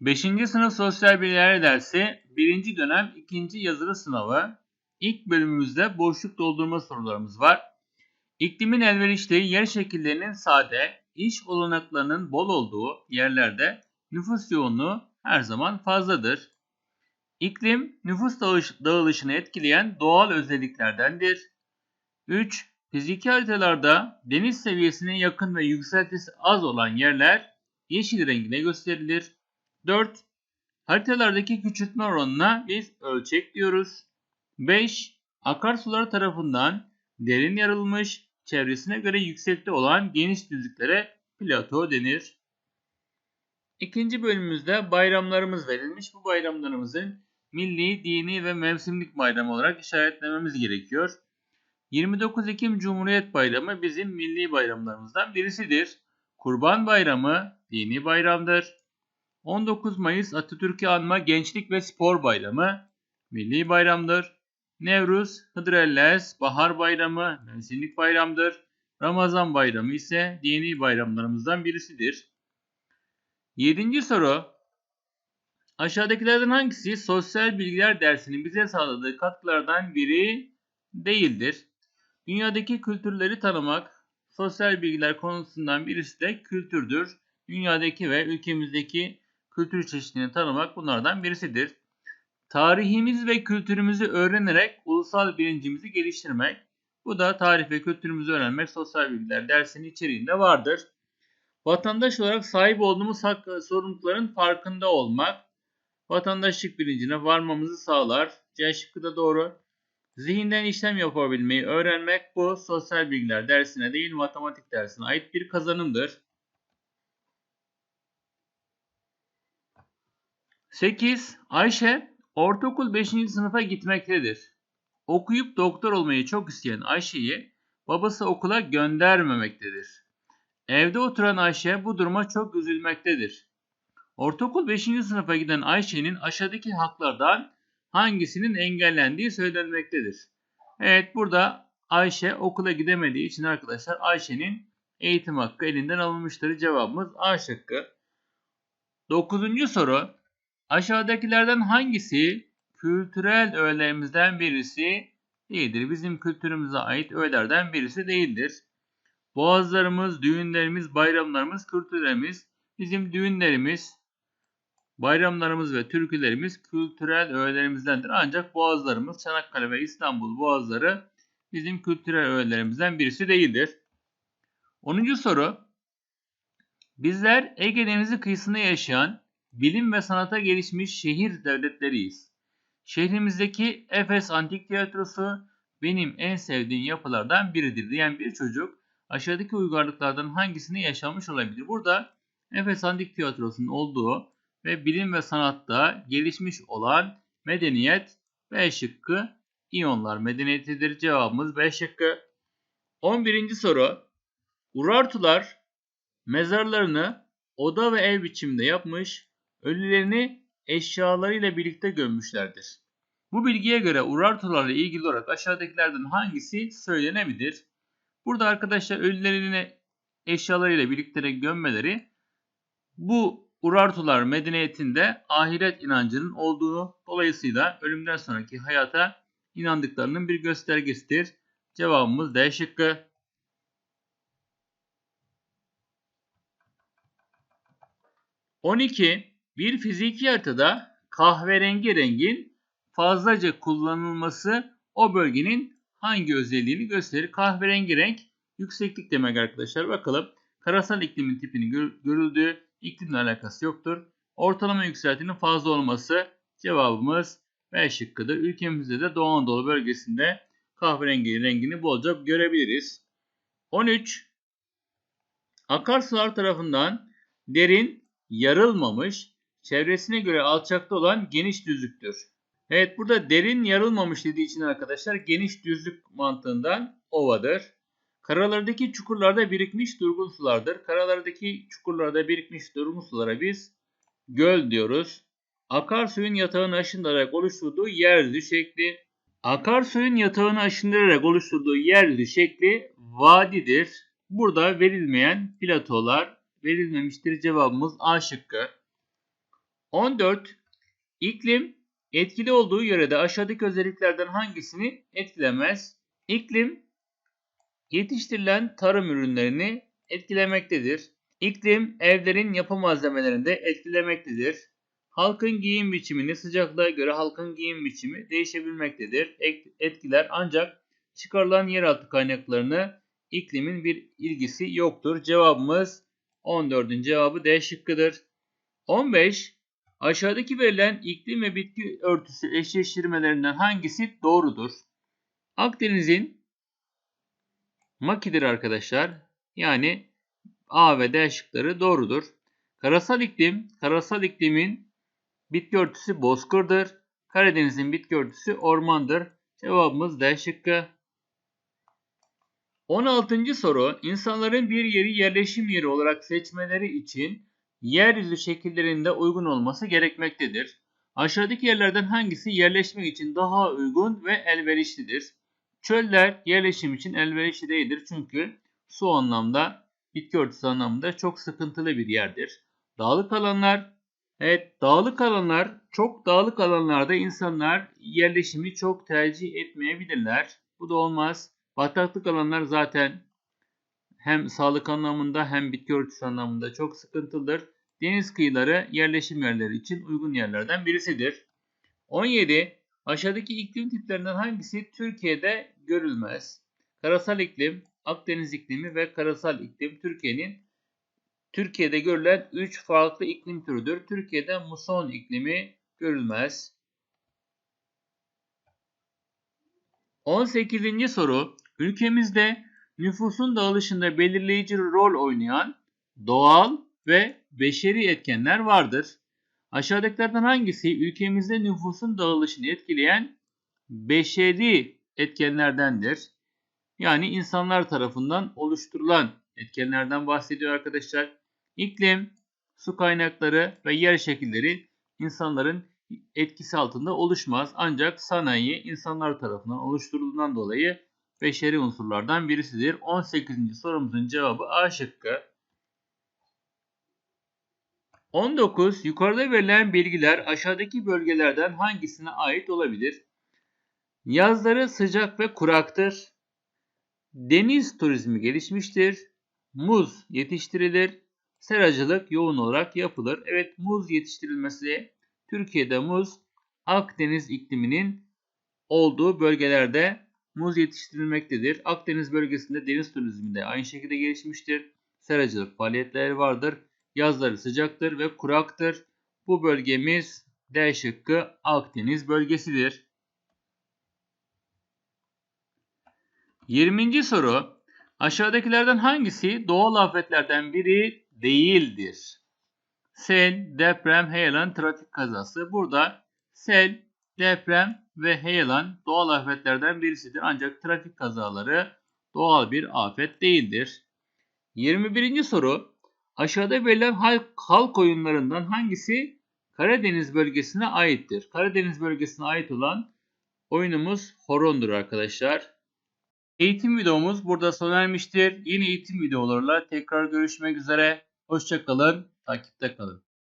5. sınıf sosyal bilgiler dersi 1. dönem 2. yazılı sınavı. İlk bölümümüzde boşluk doldurma sorularımız var. İklimin elverişli yer şekillerinin sade, iş olanaklarının bol olduğu yerlerde nüfus yoğunluğu her zaman fazladır. İklim, nüfus dağılışını etkileyen doğal özelliklerdendir. 3. Fiziki haritalarda deniz seviyesine yakın ve yükseltisi az olan yerler yeşil rengine gösterilir. 4. Haritalardaki küçültme oranına biz ölçek diyoruz. 5. Akarsular tarafından derin yarılmış, çevresine göre yüksekte olan geniş düzlüklere plato denir. İkinci bölümümüzde bayramlarımız verilmiş. Bu bayramlarımızın milli, dini ve mevsimlik bayram olarak işaretlememiz gerekiyor. 29 Ekim Cumhuriyet Bayramı bizim milli bayramlarımızdan birisidir. Kurban Bayramı dini bayramdır. 19 Mayıs Atatürk'ü anma Gençlik ve Spor Bayramı milli bayramdır. Nevruz, Hıdrellez, Bahar Bayramı mevsimlik bayramdır. Ramazan Bayramı ise dini bayramlarımızdan birisidir. 7. soru. Aşağıdakilerden hangisi sosyal bilgiler dersinin bize sağladığı katkılardan biri değildir? Dünyadaki kültürleri tanımak, sosyal bilgiler konusundan birisi de kültürdür. Dünyadaki ve ülkemizdeki kültür çeşitliliğini tanımak bunlardan birisidir. Tarihimiz ve kültürümüzü öğrenerek ulusal bilincimizi geliştirmek. Bu da tarih ve kültürümüzü öğrenmek sosyal bilgiler dersinin içeriğinde vardır. Vatandaş olarak sahip olduğumuz sorumlulukların farkında olmak, vatandaşlık bilincine varmamızı sağlar. C şıkkı da doğru. Zihinden işlem yapabilmeyi öğrenmek bu sosyal bilgiler dersine değil matematik dersine ait bir kazanımdır. 8. Ayşe ortaokul 5. sınıfa gitmektedir. Okuyup doktor olmayı çok isteyen Ayşe'yi babası okula göndermemektedir. Evde oturan Ayşe bu duruma çok üzülmektedir. Ortaokul 5. sınıfa giden Ayşe'nin aşağıdaki haklardan hangisinin engellendiği söylenmektedir. Evet burada Ayşe okula gidemediği için arkadaşlar Ayşe'nin eğitim hakkı elinden alınmıştır. Cevabımız A şıkkı. Dokuzuncu soru. Aşağıdakilerden hangisi kültürel öğelerimizden birisi değildir? Bizim kültürümüze ait öğelerden birisi değildir. Boğazlarımız, düğünlerimiz, bayramlarımız, kültürlerimiz, bizim düğünlerimiz, bayramlarımız ve türkülerimiz kültürel öğelerimizdendir. Ancak boğazlarımız, Çanakkale ve İstanbul boğazları bizim kültürel öğelerimizden birisi değildir. 10. soru. Bizler Ege Denizi kıyısında yaşayan bilim ve sanata gelişmiş şehir devletleriyiz. Şehrimizdeki Efes Antik Tiyatrosu benim en sevdiğim yapılardan biridir diyen bir çocuk aşağıdaki uygarlıklardan hangisini yaşamış olabilir? Burada Efes Antik Tiyatrosu'nun olduğu ve bilim ve sanatta gelişmiş olan medeniyet B şıkkı İyonlar medeniyetidir. Cevabımız B şıkkı. 11. soru. Urartular mezarlarını oda ve ev biçiminde yapmış, ölülerini eşyalarıyla birlikte gömmüşlerdir. Bu bilgiye göre Urartularla ilgili olarak aşağıdakilerden hangisi söylenebilir? Burada arkadaşlar ölülerini eşyalarıyla birlikte gömmeleri bu Urartular medeniyetinde ahiret inancının olduğu dolayısıyla ölümden sonraki hayata inandıklarının bir göstergesidir. Cevabımız D şıkkı. ...12. Bir fiziki haritada kahverengi rengin fazlaca kullanılması o bölgenin hangi özelliğini gösterir? Kahverengi renk yükseklik demek arkadaşlar. Bakalım karasal iklimin tipini görüldüğü iklimle alakası yoktur. Ortalama yükseltinin fazla olması cevabımız B şıkkıdır. Ülkemizde de Doğu Anadolu bölgesinde kahverengi rengini bolca görebiliriz. 13. Akarsular tarafından derin, yarılmamış, çevresine göre alçakta olan geniş düzlüktür. Evet burada derin yarılmamış dediği için arkadaşlar geniş düzlük mantığından ovadır. Karalardaki çukurlarda birikmiş durgun sulardır. Karalardaki çukurlarda birikmiş durgun sulara biz göl diyoruz. Akarsuyun yatağını aşındırarak oluşturduğu yeryüzü şekli. Akarsuyun yatağını aşındırarak oluşturduğu yeryüzü şekli vadidir. Burada verilmeyen platolar verilmemiştir. Cevabımız A şıkkı. 14. İklim etkili olduğu yörede aşağıdaki özelliklerden hangisini etkilemez? İklim yetiştirilen tarım ürünlerini etkilemektedir. İklim evlerin yapı malzemelerini de etkilemektedir. Halkın giyim biçimini sıcaklığa göre halkın giyim biçimi değişebilmektedir. Ek- Etkiler ancak çıkarılan yeraltı kaynaklarını iklimin bir ilgisi yoktur. Cevabımız 14'ün cevabı D şıkkıdır. 15. Aşağıdaki verilen iklim ve bitki örtüsü eşleştirmelerinden hangisi doğrudur? Akdeniz'in makidir arkadaşlar. Yani A ve D şıkları doğrudur. Karasal iklim, karasal iklimin bitki örtüsü bozkırdır. Karadeniz'in bitki örtüsü ormandır. Cevabımız D şıkkı. 16. soru. İnsanların bir yeri yerleşim yeri olarak seçmeleri için yeryüzü şekillerinde uygun olması gerekmektedir. Aşağıdaki yerlerden hangisi yerleşmek için daha uygun ve elverişlidir? Çöller yerleşim için elverişli değildir çünkü su anlamda, bitki örtüsü anlamında çok sıkıntılı bir yerdir. Dağlık alanlar, evet dağlık alanlar, çok dağlık alanlarda insanlar yerleşimi çok tercih etmeyebilirler. Bu da olmaz. Bataklık alanlar zaten hem sağlık anlamında hem bitki örtüsü anlamında çok sıkıntılıdır. Deniz kıyıları yerleşim yerleri için uygun yerlerden birisidir. 17. Aşağıdaki iklim tiplerinden hangisi Türkiye'de görülmez? Karasal iklim, Akdeniz iklimi ve karasal iklim Türkiye'nin Türkiye'de görülen 3 farklı iklim türüdür. Türkiye'de muson iklimi görülmez. 18. soru. Ülkemizde nüfusun dağılışında belirleyici rol oynayan doğal ve beşeri etkenler vardır. Aşağıdakilerden hangisi ülkemizde nüfusun dağılışını etkileyen beşeri etkenlerdendir? Yani insanlar tarafından oluşturulan etkenlerden bahsediyor arkadaşlar. İklim, su kaynakları ve yer şekilleri insanların etkisi altında oluşmaz. Ancak sanayi insanlar tarafından oluşturulduğundan dolayı beşeri unsurlardan birisidir. 18. sorumuzun cevabı A şıkkı. 19. Yukarıda verilen bilgiler aşağıdaki bölgelerden hangisine ait olabilir? Yazları sıcak ve kuraktır. Deniz turizmi gelişmiştir. Muz yetiştirilir. Seracılık yoğun olarak yapılır. Evet muz yetiştirilmesi Türkiye'de muz Akdeniz ikliminin olduğu bölgelerde muz yetiştirilmektedir. Akdeniz bölgesinde deniz turizmi de aynı şekilde gelişmiştir. Seracılık faaliyetleri vardır. Yazları sıcaktır ve kuraktır. Bu bölgemiz D şıkkı Akdeniz bölgesidir. 20. soru. Aşağıdakilerden hangisi doğal afetlerden biri değildir? Sel, deprem, heyelan, trafik kazası. Burada sel, deprem ve heyelan doğal afetlerden birisidir. Ancak trafik kazaları doğal bir afet değildir. 21. soru. Aşağıda verilen halk, halk oyunlarından hangisi Karadeniz bölgesine aittir? Karadeniz bölgesine ait olan oyunumuz horondur arkadaşlar. Eğitim videomuz burada sona ermiştir. Yeni eğitim videolarla tekrar görüşmek üzere. Hoşçakalın, takipte kalın.